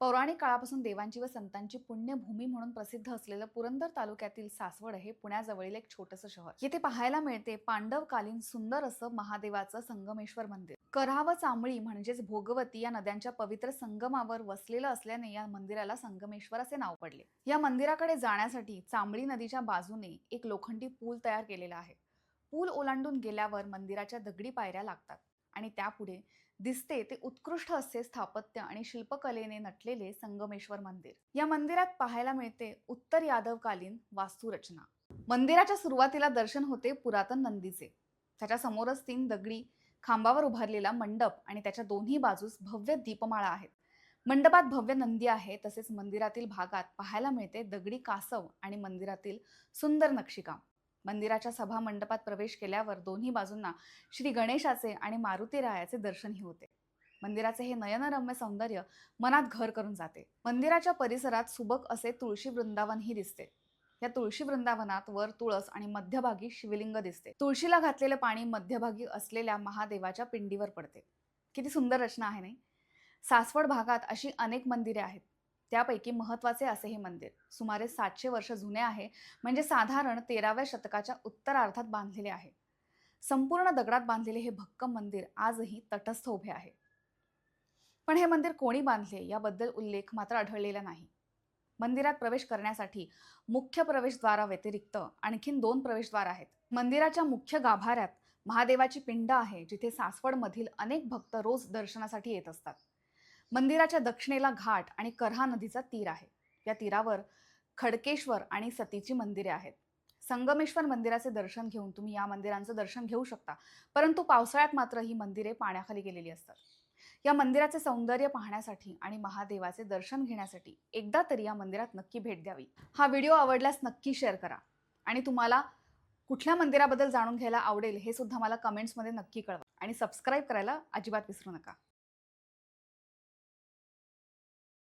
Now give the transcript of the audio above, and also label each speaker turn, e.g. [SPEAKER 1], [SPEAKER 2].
[SPEAKER 1] पौराणिक काळापासून देवांची व संतांची पुण्यभूमी म्हणून प्रसिद्ध असलेलं पुरंदर तालुक्यातील सासवड हे पुण्याजवळील एक छोटंसं शहर. येथे पाहायला मिळते पांडवकालीन सुंदर असं महादेवाचं संगमेश्वर मंदिर. करा व चांबळी म्हणजेच भोगवती या नद्यांच्या पवित्र संगमावर वसलेलं असल्याने या मंदिराला संगमेश्वर असे नाव पडले. या मंदिराकडे जाण्यासाठी चांबळी नदीच्या बाजूने एक लोखंडी पूल तयार केलेला आहे. पूल ओलांडून गेल्यावर मंदिराच्या दगडी पायऱ्या लागतात. आणि त्यापुढे दिसते ते उत्कृष्ट असे स्थापत्य आणि शिल्पकलेने नटलेले संगमेश्वर मंदिर. या मंदिरात पाहायला मिळते उत्तर यादवकालीन वास्तुरचना. मंदिराच्या सुरुवातीला दर्शन होते पुरातन नंदीचे. त्याच्या समोरच तीन दगडी खांबावर उभारलेला मंडप आणि त्याच्या दोन्ही बाजूस भव्य दीपमाळा आहेत. मंडपात भव्य नंदी आहे तसेच मंदिरातील भागात पाहायला मिळते दगडी कासव आणि मंदिरातील सुंदर नक्षीकाम. मंदिराच्या सभा मंडपात प्रवेश केल्यावर दोन्ही बाजूंना श्री गणेशाचे आणि मारुती रायाचे दर्शनही होते. मंदिराचे हे नयनरम्य सौंदर्य मनात घर करून जाते. मंदिराच्या परिसरात सुबक असे तुळशी वृंदावनही दिसते. या तुळशी वृंदावनात वर तुळस आणि मध्यभागी शिवलिंग दिसते. तुळशीला घातलेले पाणी मध्यभागी असलेल्या महादेवाच्या पिंडीवर पडते. किती सुंदर रचना आहे नाही? सासवड भागात अशी अनेक मंदिरे आहेत. त्यापैकी महत्त्वाचे असे हे मंदिर. सुमारे सातशे वर्ष जुने आहे. म्हणजे साधारण तेराव्या शतकाच्या उत्तरार्धात बांधलेले आहे. संपूर्ण दगडात बांधलेले हे भक्कम मंदिर आजही तटस्थ उभे आहे. पण हे मंदिर कोणी बांधले याबद्दल उल्लेख मात्र आढळलेला नाही. मंदिरात प्रवेश करण्यासाठी मुख्य प्रवेशद्वाराव्यतिरिक्त आणखीन दोन प्रवेशद्वार आहेत. मंदिराच्या मुख्य गाभाऱ्यात महादेवाची पिंड आहे जिथे सासवडमधील अनेक भक्त रोज दर्शनासाठी येत असतात. मंदिराच्या दक्षिणेला घाट आणि करहा नदीचा तीर आहे. या तीरावर खडकेश्वर आणि सतीची मंदिरे आहेत. संगमेश्वर मंदिराचे दर्शन घेऊन तुम्ही या मंदिरांचं दर्शन घेऊ शकता. परंतु पावसाळ्यात मात्र ही मंदिरे पाण्याखाली गेलेली असतात. या मंदिराचे सौंदर्य पाहण्यासाठी आणि महादेवाचे दर्शन घेण्यासाठी एकदा तरी या मंदिरात नक्की भेट द्यावी. हा व्हिडिओ आवडल्यास नक्की शेअर करा. आणि तुम्हाला कुठल्या मंदिराबद्दल जाणून घ्यायला आवडेल हे सुद्धा मला कमेंट्समध्ये नक्की कळवा. आणि सबस्क्राईब करायला अजिबात विसरू नका.